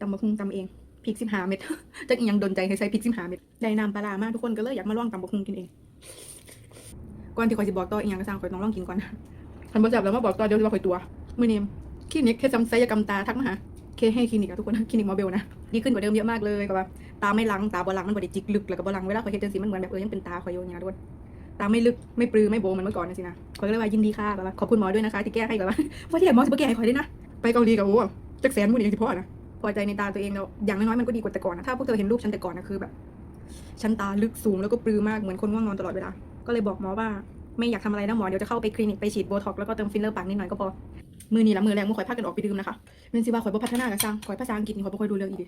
ตำบักหุ่งตำเองพริกสิบห้าเม็ดจักอีหยังดนใจให้ใส่พริกสิบห้าเม็ดได้น้ำปลาร้ามากทุกคนก็เลยอยากมาลองตำบักหุ่งกินเอง ก่อนที่ข่อยสิบอกต่ออีหยังก็สร้างข่อยต้องลองกินก่อนคันบ่จับแล้วมาบอกต่อเดี๋ยวสิว่าข่อยตัวมื้อนี้คลินิกเคสจำศัลยกรรมตาทักมาหาเคให้คลินิกอะทุกคนคลินิกหมอเบลนะดีขึ้นกว่าเดิมเยอะมากเลยก็ว่าตาไม่ลังตาบ่ลังมันบ่ได้จิกลึกแล้วก็บ่ลังเวลาข่อยเฮ็ดจังซี่มันเหมือนแบบเออยังเป็นตาข่อยอยู่อย่างเงี้ยทุกคนตาไม่ลึกไม่ปรือไม่โบมือนเมื่อก่อนนะสินะขอยก็เลยว่ายินดีค่ะแบบว่าขอบคุณหมอด้วยนะคะที่แก้ให้แบบว่าว่าที่หมอสิบ่แก้ให้ข่อยด้วยนะไปเกาหลีกับโอ้จักแสนมื้อนี้ยังสิพอนะ พอใจในตาตัวเองแล้วอย่างน้อยๆมันก็ดีกว่าแต่ก่อนนะถ้าพวกเธอเห็นรูปฉันแต่ก่อนนะคือแบบฉันตาลึกสูงแล้วก็ปรือมากเหมือนคนง่วงนอนตลอดเวลาก็เลยบอกหมอว่าไม่อยากทำอะไรนะหมอเดี๋ยวจะเข้าไปคลินิกไปฉีดโบท็อกแล้วก็เติมฟิลเลอร์ปากนิดหน่อยก็พอมือนี้ละมือแรงมือข่อยพากันออกไปดื่มนะคะเป็นสิว่าข่อยบ่พัฒนากับสร้างข่อยภาษาอังกฤษนี่ข่อยบ่ค่อยดูเรื่องอีกดิ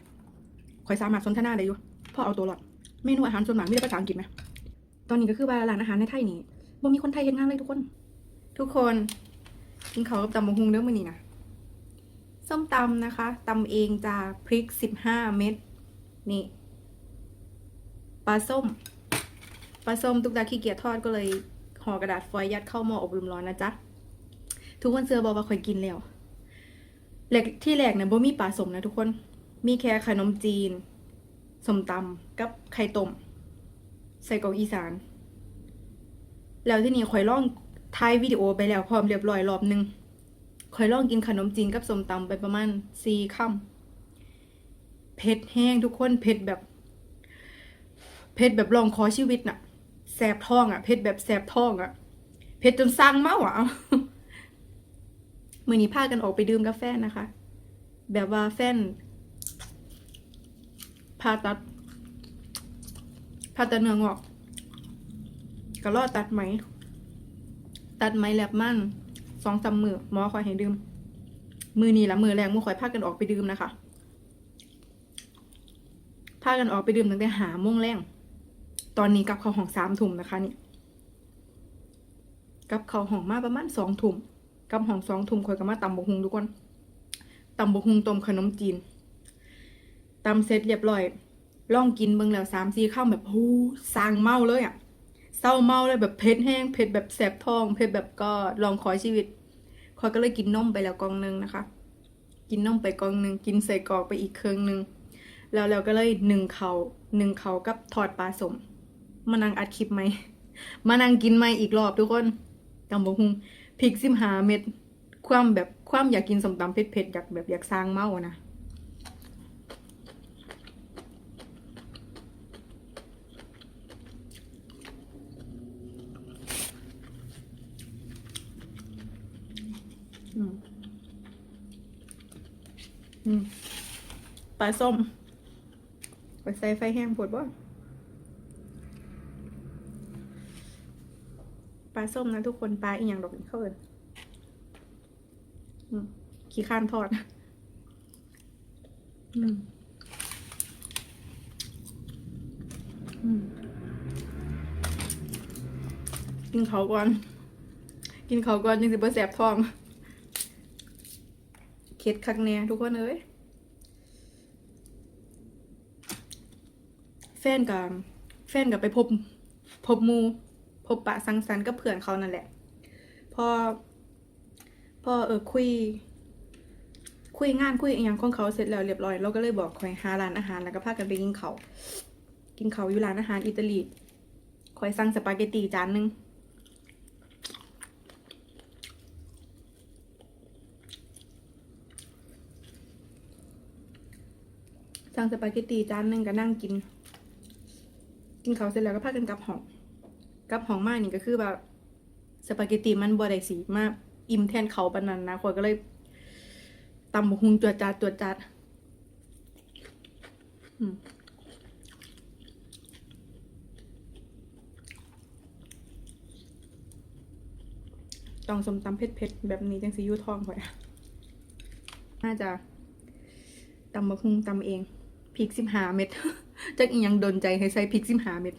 ข่อยสามารถสนทนาได้อยู่พอเอาตัวรอดเมนูอาหารส่วนมากมีแต่ภาษาอังกฤษไหมตอนนี้ก็คือว่าร้านอาหารในไทยนี่บ่มีคนไทยเฮ็ดงานเลยทุกคน ทุกคนกินข้าวกับตำบักฮุงเด้อมื้อนี้นะ ส้มตำนะคะตำเองจ้าพริกสิบห้าเม็ดนี่ปลาส้มปลาส้ม ตุกตาขี้เกียจทอดก็เลยห่อกระดาษฟอยล์ยัดเข้าหม้ออบลมร้อนนะจ๊ะ ทุกคนเสือบอกว่าขอยกินแล้วแหลกที่แหลกเนี่ยบ่มีปลาสมนะทุกคนมีแค่ขนมจีนสมตำกับไข่ต้มใส่กรอกอีสาน แล้วที่นี่ขอยล่องถ่ายวิดีโอไปแล้วพร้อมเรียบร้อยรอบหนึง ข่อยลองกินขนมจีนกับสมตำไปประมาณสี่คำเผ็ดแห้งทุกคนเผ็ดแบบ เผ็ดแบบลองคอชีวิตน่ะแสบท้องอะเผ็ดแบบแสบท้องอะเผ็ดจนสร้างเมาอะมือนี้พากันออกไปดื่มกาแฟนะคะ แบบว่าแฟนผ่าตัดผ่าตัดเนื้องอกก็รอดตัดไหม ตัดไหมแลบมั่น สองสามมือหมอคอยให้ดื่ม มือนี้ละมือแรงมือคอยพากันออกไปดื่มนะคะพากันออกไปดื่มตั้งแต่หาโมงแรงตอนนี้กับเข้าห้องสามทุ่มนะคะนี่กับเข้าห้องมาประมาณสองทุ่มกับห้องสองทุ่มคอยก็มาตำบกฮุงทุกคนตำบกฮุงต้มขนมจีนตำเสร็จเรียบร้อยลองกินเบิ่งแล้วสามสี่ข้าวแบบหูสร้างเมาเลยอะ่ะเศร้าเมาเลยแบบเผ็ดแห้งเผ็ดแบบแสบท้องเผ็ดแบบก็ลองขอชีวิต คอยก็เลยกินนมไปแล้วกองหนึงนะคะ กินนมไปกองหนึง กินใส่กรอกไปอีกเครื่องหนึง แล้วเราก็เลยหนึ่งเขาหนึ่งเขากับถอดปลาสม มานั่งอัดคลิปไหม มานั่งกินไหมอีกรอบทุกคนตำบกฮุงพริกซิมหาเม็ด ความแบบความอยากกินสมตำเผ็ดๆอยากแบบอยากสร้างเมาอะนะ ปลาส้มไปใส่ไฟแห้งปวดบ่ปลาส้มนะทุกคนปลาอีกอย่างดอกเขาเอินอืมขี้ข้านทอด อืม อืม กินเขาวก่อน กินเขาวก่อนจึงสิบ่แสบท้อง ค็ดคักแน่ทุกคนเอ้ยแฟนกับแฟนกับไปพบ พบมู พบปะสังสรรค์กับเพื่อนเขานั่นแหละ พอ พอเออคุย คุยงานคุยอย่างของเขาเสร็จแล้วเรียบร้อย เราก็เลยบอกคอยหาร้านอาหารแล้วก็พากันไปกินเขากินเขาอยู่ร้านอาหารอิตาลีคอยสั่งสปาเกตตีจานหนึง สั่งสปาเกตตีจานหนึ่งก็นั่งกิน กินเขาเสร็จแล้วก็พากันกลับห้องกลับห้องมานี่ก็คือแบบสปาเกตตีมันบ่ได้สีมากอิ่มแทนเขาปานนั้นนะคนก็เลยตำบกฮุงตัวดตัวจาดอืมต้องสมตำเผ็ดๆแบบนี้จังสิยูทองข่อยอะน่าจะตำบักหุงตำเอง พริกสิบหาเม็ดจักอียังดนใจให้ใส่พริกสิบหาเม็ด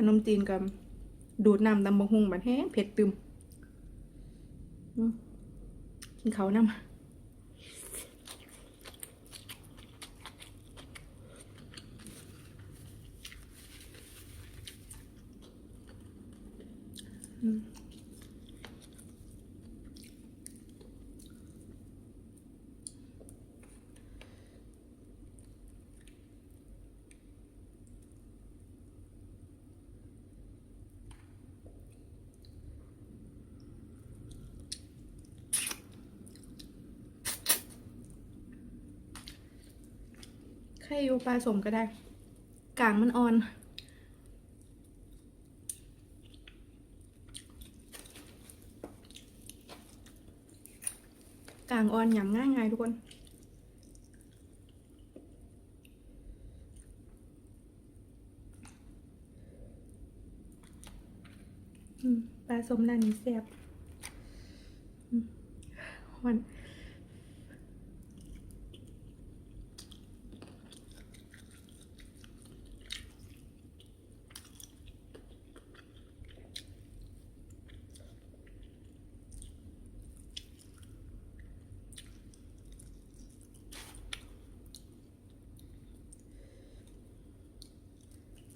ขนมจีนกับดูดน้ำตำบักหุ่งบัดแห้งเผ็ดตึมอืมกินเขาวนำอืมใครอยู่ปลาสมก็ได้ กลางมันอ่อนกลางอ่อนอย่างง่ายง่ายๆทุกคน ปลาสมร้านนี้แซ่บหวาน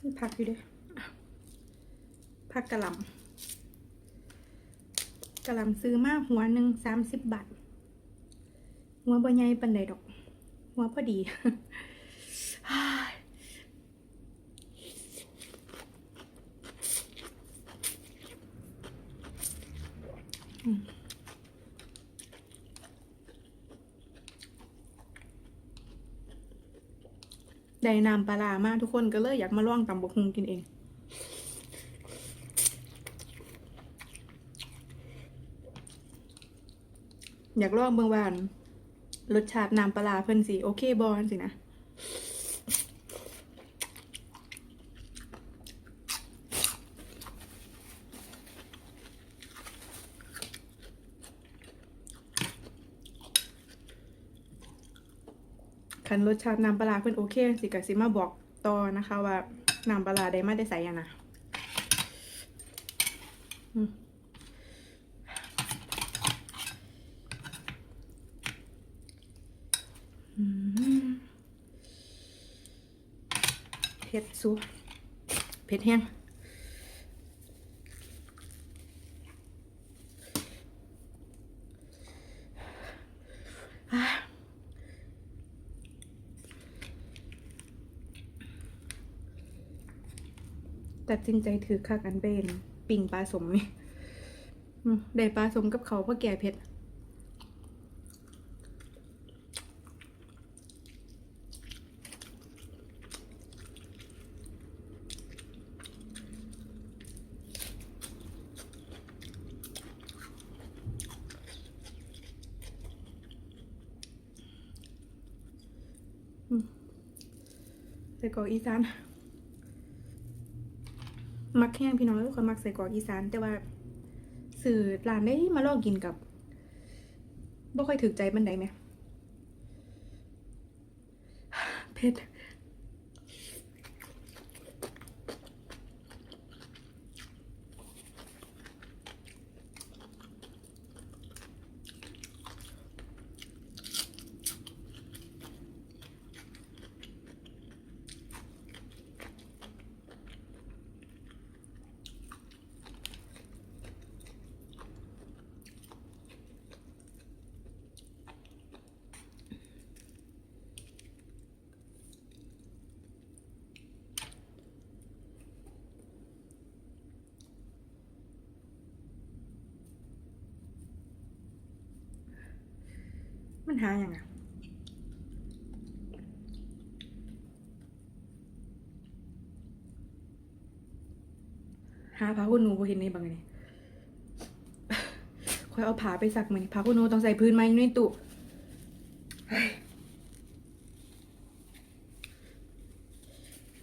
มีผักอยู่ด้วยผักกะหล่ำกะหล่ำซื้อมาหัวหนึ่งสามสิบบาท หัวบ่ใหญ่ปันใดดอก หัวพอดี อืม ได้น้ำปลามากทุกคนก็เลยอยากมาล่องตำบกฮุงกินเอง อยากลองเบื้องวานรสชาติน้ำปลาเพิ่นสิโอเคบอลสินะ คันรสชาติน้ำปลาเพิ่อนโอเคสิกสิมาบอกต่อนะคะว่าน้ำปลาได้มาได้ใส่อะนะเผ็ดสูเผ็ดแห้ง สินใจถือคักอันเป็นปิ่งปลาสมนี่ได้ปลาสมกับเขาเพราะแก่เผ็ดอืมใส่กรอกอีสาน มักแห้งพี่น้องทุกคนมักใส่กรอกอีสาน แต่ว่าสื่อร้านได้มาลองกินกับบ่ค่อยถึกใจบันไดไหมเผ็ด มันหาอย่างอะหาผ้าคุณหนูบ่เห็นในบางไงนี่คอยเอาผ้าไปซักมันผ้าคุณหนูต้องใส่พื้นไม้ในตู้เฮ้ย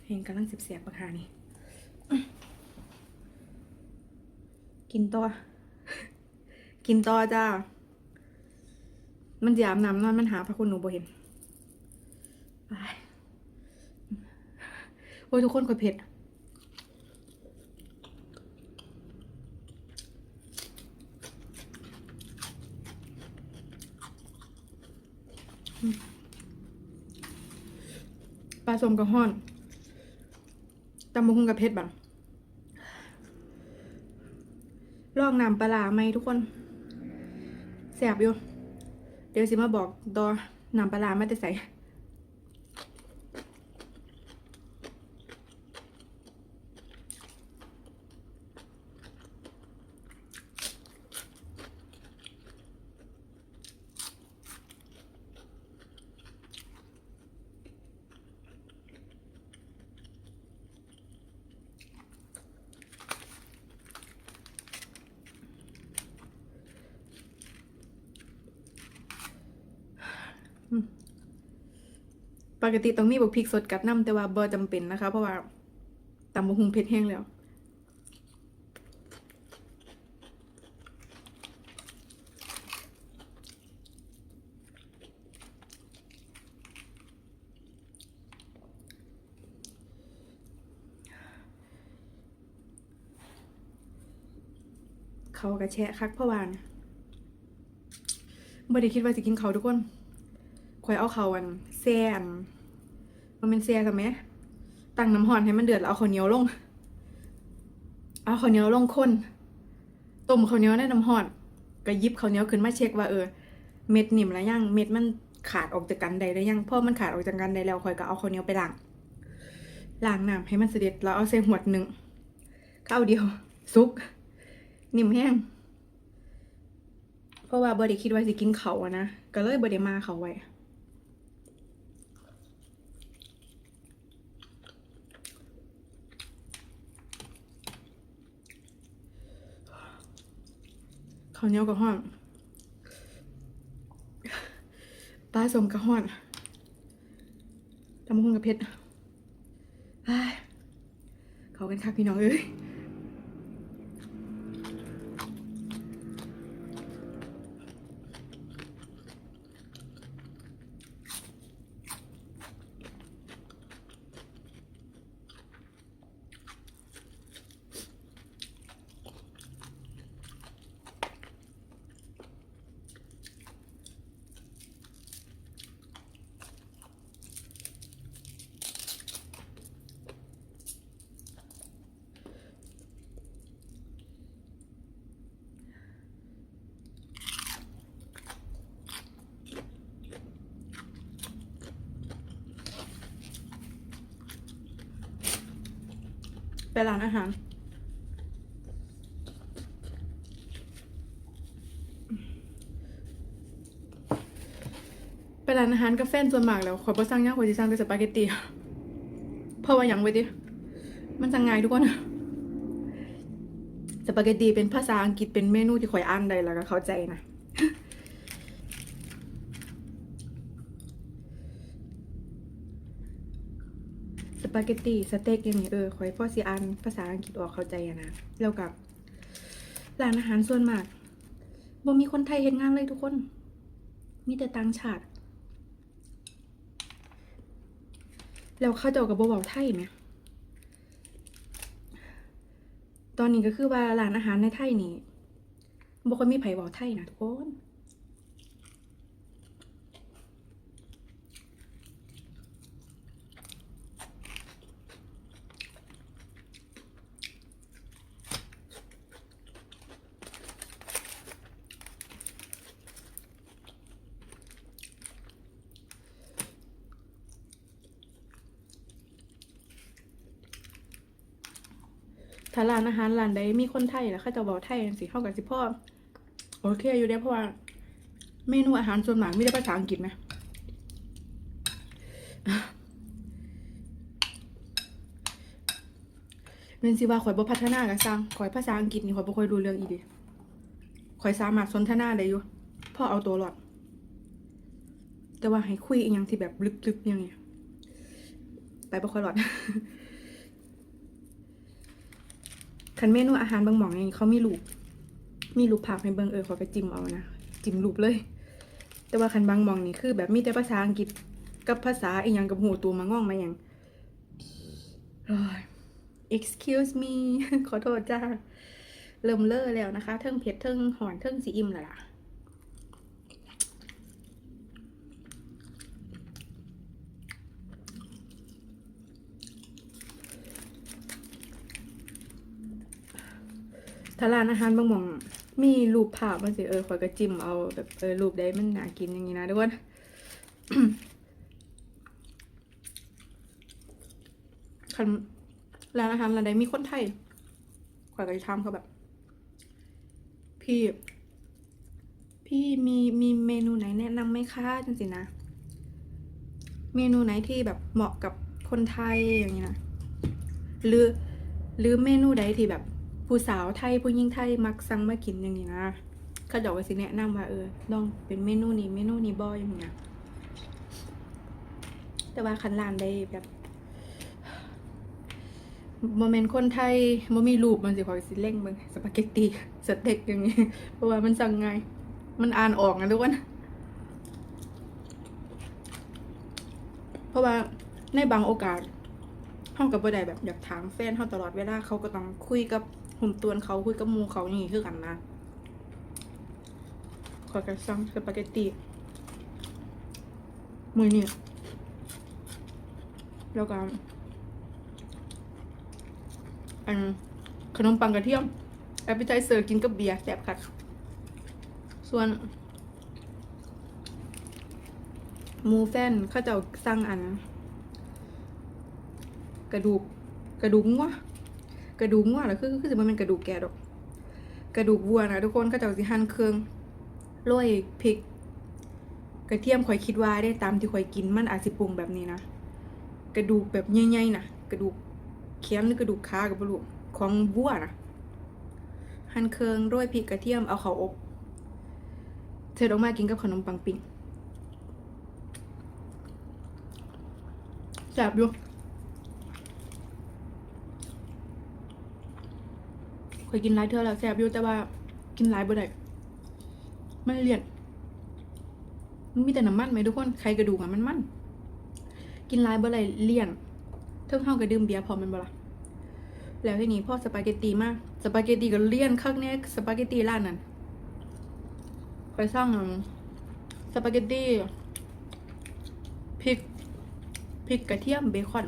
เห็นกำลังเสียบๆปากหานี่ กินต่อ กินต่อจ้า มันจะอาบน้ำนอนมันหาพระคุณหนูบ่เห็นไปโอ้ยทุกคนคอยเผ็ดปลาสมกับห้อนตำบักหุงกับเพชรบังลองน้ำปลาไหมทุกคนแสบอยู่ ดี๋ยวสิมาบอกดอน้ำปลาร้ามาแต่ใส่ ปกติต้องมีบักพริกสดกับน้ำแต่ว่าบ่จำเป็นนะคะ เพราะว่าตำบักหุงเผ็ดแห้งแล้วเขากระแชะคักพราะว่านะบ่ได้คิดว่าสิกินเขาทุกคน อยเอาเขาวอันแซ่อันมันเป็นแซ่กับไหมตั้งน้ำห่อนให้มันเดือดแล้วเอาข้าวเหนียวลง เอาข้าวเหนียวลงคนต้มข้าวเหนียวในน้ำห่อนก็ยิบข้าวเหนียวขึ้นมาเช็คว่าเออ เม็ดนิ่มแล้วยังเม็ดมันขาดออกจากกันใดแล้วยังพอมันขาดออกจากกันใดแล้วข่อยก็เอาข้าวเหนียวไปล้างล้างน้ำให้มันเสด็จแล้วเอาใส่หวดหนึ่งข้าวเดียวซุก นิ่มแห้งเพราะว่าบ่ได้คิดว่าสิกินเขาอะนะก็เลยบ่ได้มาเขาไว้ ข้าวเหนียวกับห้อนปลาสมกับห้อนตำมะฮุ่งกับเพชรเขากันคักพี่น้องเอ้ย ร้านอาหาร ไปร้านอาหารกับแฟนส่วนมากแล้วขอยบ่สั่งหยังขอยสิสั่งแต่สปาเกตตีเพราะว่าหยังไว้ดิมันสั่งง่ายทุกคนสปาเกตตีเป็นภาษาอังกฤษเป็นเมนูที่ข่อยอ่านได้แล้วก็เข้าใจนะ ส ปาเกตตีสเต็กอย่างนี้เออข่อยพ่อสิอ่านภาษาอังกฤษออกเข้าใจอะนะแล้วกับร้านอาหารส่วนมากบ่มีคนไทยเฮ็ดงานเลยทุกคน มีแต่ต่างชาติ แล้วเข้าเจ้ากับบ่เว้าไทยไหมตอนนี้ก็คือว่าร้านอาหารในไทยนี่บ่ค่อยมีไผเว้าไทยนะทุกคน ถ้าร้านอาหารร้านใดมีคนไทยแล้วเขาจะบอกไทยจังสิเข้ากับสิพ่อโอเคอยู่ได้เพราะว่า เมนูอาหารส่วนมากมีแต่ภาษาอังกฤษไหมเป็นสิว่าข่อยบ่พัฒนากับสร้างข่อยภาษาอังกฤษนี่ข่อยบ่ค่อยรู้เรื่องอีเดีข่อยสามารถสนทนาได้อยู่พ่อเอาตัวรอด แต่ว่าให้คุยอีกอย่างที่แบบลึกๆอย่างเงี้ยไปบ่ค่อยรอด คันเมนูอาหารบางหม่องนี่เขามีลูก มีลูกผักให้เบิงเออขอไปจิ้มเอานะ จิ้มลูกเลย แต่ว่าคันบางหมองนี่คือ แบบมีแต่ภาษาอังกฤษกับภาษาอีหยังกับหูตัวมาง่องมาอย่างโอ้ย excuse me ขอโทษจ้า เริ่มเลอะแล้วนะคะ เทิงเผ็ดเทิงหอนเทิงสีอิ่มแล้วล่ะ ถ้าร้านอาหารบางหม่องมีรูปภาพมันสิเออข่อยก็จิ้มเอาแบบเออรูปใดมันน่ากินอย่างนี้นะทุกคนคันร้านอาหารร้านใดมีคนไทยข่อยก็จะถามเขาแบบ พี่ พี่มีมีเมนูไหนแนะนำไหมคะจังสินะ เมนูไหนที่แบบเหมาะกับคนไทยอย่างนี้นะหรือหรือเมนูใดที่แบบ ผู้สาวไทยผู้หญิงไทยมักสั่งมากินอย่างนี้นะเขาเจะว่าสิแนะนำว่าเออลองเป็นเมนูนี้เมนูนี้บ่อยอย่างเงี้ยแต่ว่าคันร้านได้แบบโมเมนต์คนไทยโมมีรูปมันสิขอยสิเล่งเบิ่งสปาเกตตีสเต็กอย่างนี้เพราะว่ามันสั่งไง มันอ่านออกนะทุกคนเพราะว่าในบางโอกาสเขากับบ่ได้แบบอยากถามแฟนเขาตลอดเวลาเขาก็ต้องคุยกับ หุ่มตวนเขาคุยกับมูเขาอย่างนี้คือกันนะขอกระซังสปาเกตตีมือนี่แล้วก็อันขนมปังกระเทียมแอปเปิลไทเซอร์กินกับเบียร์แซ่บคักส่วนหมูแฟนเขาเจะสั่งอัน กระดูก กระดูกงัว กระดูกงัวแล้วคือคือสิมันเป็นกระดูกแกดอก กระดูกวัวนะทุกคนเขาเจะสิหั่นเครื่องโรยพริก กระเทียมข่อยคิดว่าได้ตามที่ข่อยกินมันอาจสิปรุงแบบนี้นะกระดูกแบบใหญ่ๆนะกระดูกแขนหรือกระดูกขากับบลูของวัวนะหั่นเครื่องโรยพริกกระเทียมเอาเขาอบเสร็จออกมากินกับขนมปังปิ้งแสบอยู่ เคยกินหลายเทื่อแล้วแสบอยู่แต่ว่ากินหลายบ่ได้มันเลี่ยนมันมีแต่น้ำมันไหมทุกคนใครกระดูกอะมันมัน กินหลายบ่ได้เลี่ยนเท่าเท่ากับดื่มเบียร์พอมันบ่ละแล้วที่นี้พ่อสปาเกตตีมากสปาเกตตีก็เลี่ยนข้างแน่สปาเกตตีร้านนั้นไปสร้างอืมสปาเกตตีพริกพริกกระเทียมเบคอน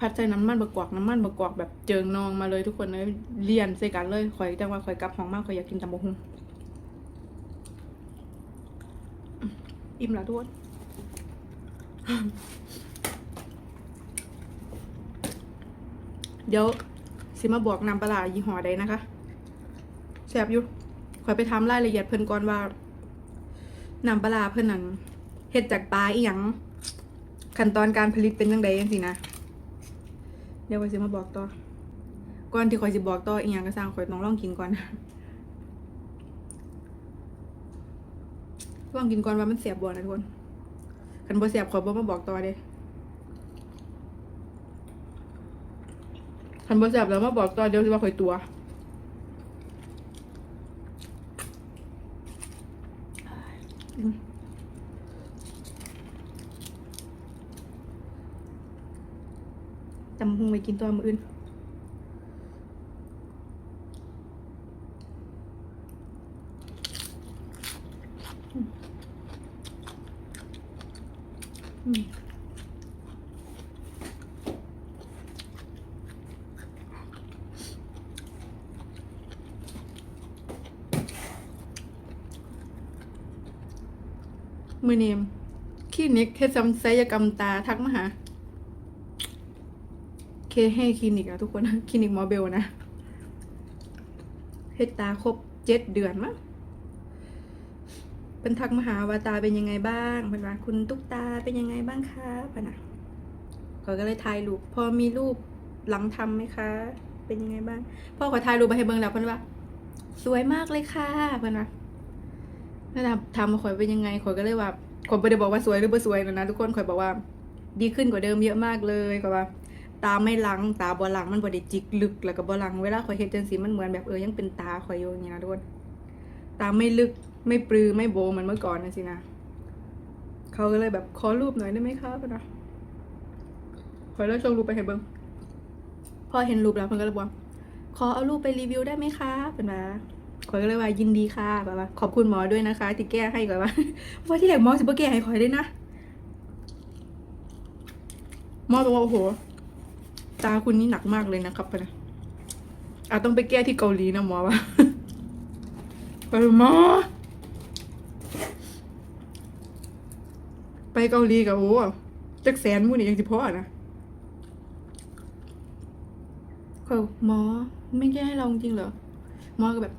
ผัดใส่น้ำมันบะกวากน้ำมันบะกวากแบบเจิงนองมาเลยทุกคนเลยเลียนใส่กันเลยข่อยจังว่าข่อยกลับห้องมากข่อยอยากกินตำบกหุ่งอืมอิ่มแล้วทุกคนเดี๋ยวสิมาบอกนำปลายี่ห้อใดนะคะแซบอยู่ข่อยไปทำรายละเอียดเพิ่นก่อนว่านำปลาเพื่อนนั้นเฮ็ดจากปลาอีหยังขั้นตอนการผลิตเป็นจังไดจังซี่นะ เดี๋ยวข่อยสิมาบอกต่อ ก่อนที่ข่อยสิบอกต่ออีหยังก็สร้างข่อยต้องลองกินก่อนลองกินก่อนว่ามันเสียบบ่นะทุกคนคันบ่เสียบข่อยบ่มาบอกต่อเด้คันบ่เสียบแล้วมาบอกต่อเดี๋ยวสิว่าข่อยตัว จำพุงไปกินตัวมืออื่นอืมมือเนมคลินิกเฮ็ดซ้ำศัลยกรรมตาทักมาหา ให้คลินิกอะทุกคน คลินิกหมอเบลนะเฮ็ดตาครบเจ็ดเดือนมั้งเป็นทักมาหาวาตาเป็นยังไงบ้างเป็นว่าคุณตุ๊กตาเป็นยังไงบ้างคะพะนะเขาก็เลยถ่ายรูปพอมีรูปหลังทำไหมคะ เป็นยังไงบ้างพ่อขอถ่ายรูปไปให้เบิ่งแล้วเพิ่นว่า สวยมากเลยค่ะเพิ่นว่าแล้วถามถามาข่อยเป็นยังไงข่อยก็เลยว่าข่อยบ่ได้บอกว่าสวยหรือบ่สวยนะนะทุกคนข่อยบอกว่า ดีขึ้นกว่าเดิมเยอะมากเลยก็ว่า ตาไม่ลังตาบ่หลังมันบ่ได้จิกลึกแล้วก็บ่หลังเวลาข่อยเฮ็ดจังซี่มันเหมือนแบบเออยังเป็นตาข่อยอยู่อย่างนี้นะทุกคนตาไม่ลึกไม่ปรือไม่โบเหมือนเมื่อก่อนนะสินะเขาก็เลยแบบขอรูปหน่อยได้ไหมครับนะขอยเลยส่งรูปไปให้เบิ่งพอเห็นรูปแล้วเพิ่นก็เลยบอกขอเอารูปไปรีวิวได้ไหมคะเป็นว่าข่อยก็เลยว่ายินดีค่ะแบบว่าขอบคุณหมอด้วยนะคะ ที่แก้ให้ก่อนว่าว่าที่แรกหมอสิบ่แก้ให้ข่อยได้นะหมอบอกว่าโอ้โห ตาคุณนี่หนักมากเลยนะครับปนะอาจต้องไปแก้ที่เกาหลีนะหมอวะไปหมอ ไปเกาหลีกับโอ้จักแสนมูนี่ยังสิพอนะเขาหมอไม่แก้ให้เราจริงเหรอหมอก็แบบ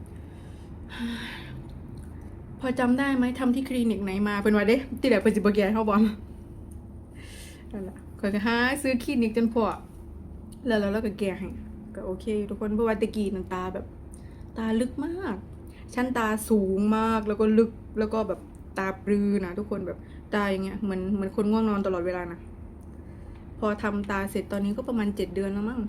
พอจำได้ไหมทำที่คลินิกไหนมาเป็นว่าเด้ที่แหลเป็นสิบแกเขาบอกนั่นแหละก็จะหาซื้อคลินิกจนพอ แล้วแล้วเราก็แก้ให้ก็โอเค ทุกคนเพราะว่าตะกี้นันตาแบบ ตาลึกมาก ชั้นตาสูงมากแล้วก็ลึกแล้วก็แบบตาปลือนะทุกคนแบบตาอย่างเงี้ยเหมือนเหมือนคนง่วงนอนตลอดเวลานะพอทำตาเสร็จตอนนี้ก็ประมาณเจ็ดเดือนแล้วมั้ง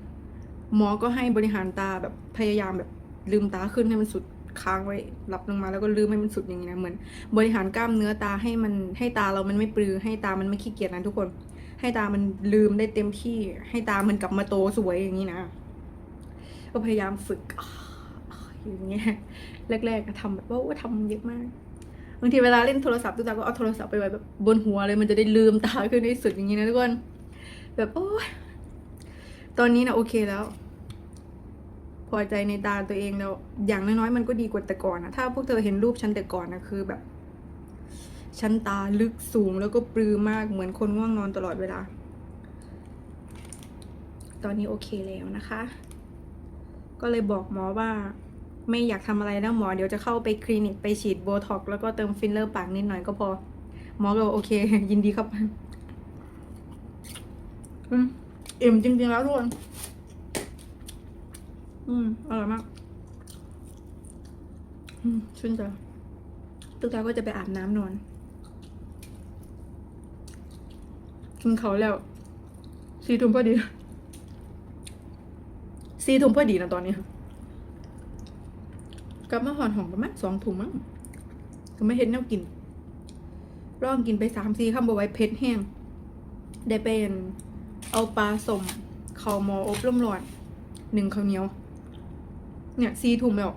หมอก็ให้บริหารตาแบบพยายามแบบลืมตาขึ้นให้มันสุดค้างไว้หลับลงมาแล้วก็ลืมให้มันสุดอย่างนี้นะเหมือน บริหารกล้ามเนื้อตาให้มันให้ตาเรามันไม่ปลือให้ตามันไม่ขี้เกียจนะทุกคน ให้ตามันลืมได้เต็มที่ ให้ตามันกลับมาโตสวยอย่างนี้นะ ก็พยายามฝึกอย่างเงี้ยแรกๆก็ทำแบบว่าทำเยอะมากบางทีเวลาเล่นโทรศัพท์ตุ๊กตาก็เอาโทรศัพท์ไปไว้แบบบนหัวเลยมันจะได้ลืมตาขึ้นในสุดอย่างนี้นะทุกคนแบบโอ้ยตอนนี้นะโอเคแล้ว พอใจในตาตัวเองแล้ว อย่างน้อยๆมันก็ดีกว่าแต่ก่อนนะถ้าพวกเธอเห็นรูปฉันแต่ก่อนนะคือแบบ ฉันตาลึกสูงแล้วก็ปลือมากเหมือนคนง่วงนอนตลอดเวลา ตอนนี้โอเคแล้วนะคะ ก็เลยบอกหมอว่าไม่อยากทำอะไรแล้วหมอเดี๋ยวจะเข้าไปคลินิกไปฉีดโบท็อกซ์แล้วก็เติมฟิลเลอร์ปากนิดหน่อยก็พอ หมอก็บอกโอเค ยินดีครับอืมอิ่มจริงๆแล้วทุกคนอืมอร่อยมาก อืมชื่นใจตุ๊กตาก็จะไปอาบน้ำนอน กินเขาแล้วสี่ทุ่มพอดีสี่ทุ่มพอดีนะตอนนี้กลับมาหอนหองประมาณสองทุ่มมั้งก็ไม่เห็นแนวกินลองกินไปสามสี่คำบอไว้เผ็ดแห้ง ได้เป็นเอาปลาสมข้าวหมออบลมร้อนหนึ่งข้าวเหนียว เนี่ยสี่ทุ่มแล้ว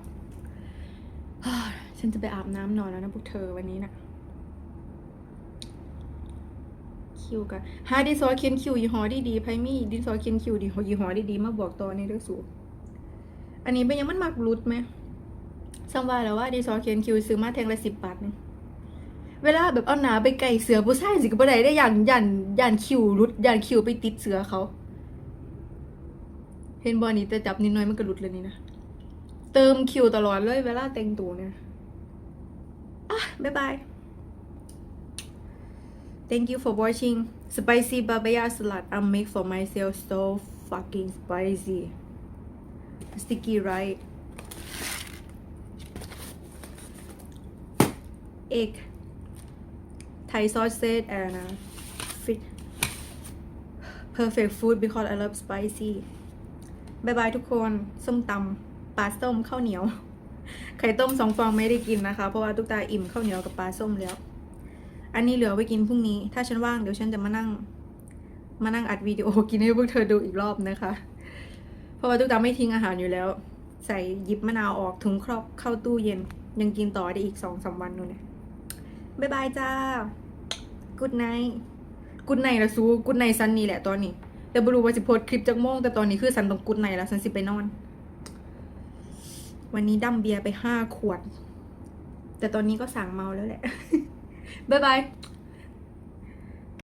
ฉันจะไปอาบน้ำนอนแล้วนะพวกเธอวันนี้นะ คิวกันหาดินสอเขียนคิวยี่ห้อดีดีๆไพมี่ดินสอเขียนคิวดียี่ห้อดีดีๆมาบอกต่อนนี้เด้อสูอันนี้เป็นยังมันมักรุดไหมซัมว่าแล้วว่าดินสอเขียนคิวซื้อมาแทงละสิบบาทหนึงเวลาแบบเอาหนาไปไก่เสือผู้ชายสิก็บ่ได้ได้ยันยันยันคิวรุดยันคิวไปติดเสือเขา เห็นบอลนี้แต่จับนิดหน้อยมันก็รุดเลยนี่นะเติมคิวตลอดเลยเวลาแต่งตัวเนี่ยอะบ๊ายบาย Thank you for watching spicy papaya salad I make for myself so fucking spicy sticky right egg Thai sausage and uh, fit perfect food because I love spicy บายบายทุกคน ส้มตำปลาส้มข้าวเหนียว ไข่ต้มสองฟองไม่ได้กินนะคะ เพราะว่าตุ๊กตาอิ่มข้าวเหนียวกับปลาส้มแล้ว อันนี้เหลือไว้กินพรุ่งนี้ ถ้าฉันว่างเดี๋ยวฉันจะมานั่ง มานั่งอัดวิดีโอกินให้พวกเธอดูอีกรอบนะคะ เพราะว่าตุ๊กตาไม่ทิ้งอาหารอยู่แล้ว ใส่หยิบมะนาวออกถุงครอบเข้าตู้เย็น ยังกินต่อได้อีกสองสามวันนู่นเนี่ยบ๊ายบายจ้ากุดไนกุดไนละซูกุดไนซันนี่แหละตอนนี้ แต่บรู้ว่าจะโพสคลิปจากโมงแต่ตอนนี้คือสันต้องกุดไนแล้วสันสิไปนอน วันนี้ดั้มเบียร์ไปห้าขวด แต่ตอนนี้ก็สั่งเมาแล้วแหละ บ๊ายบาย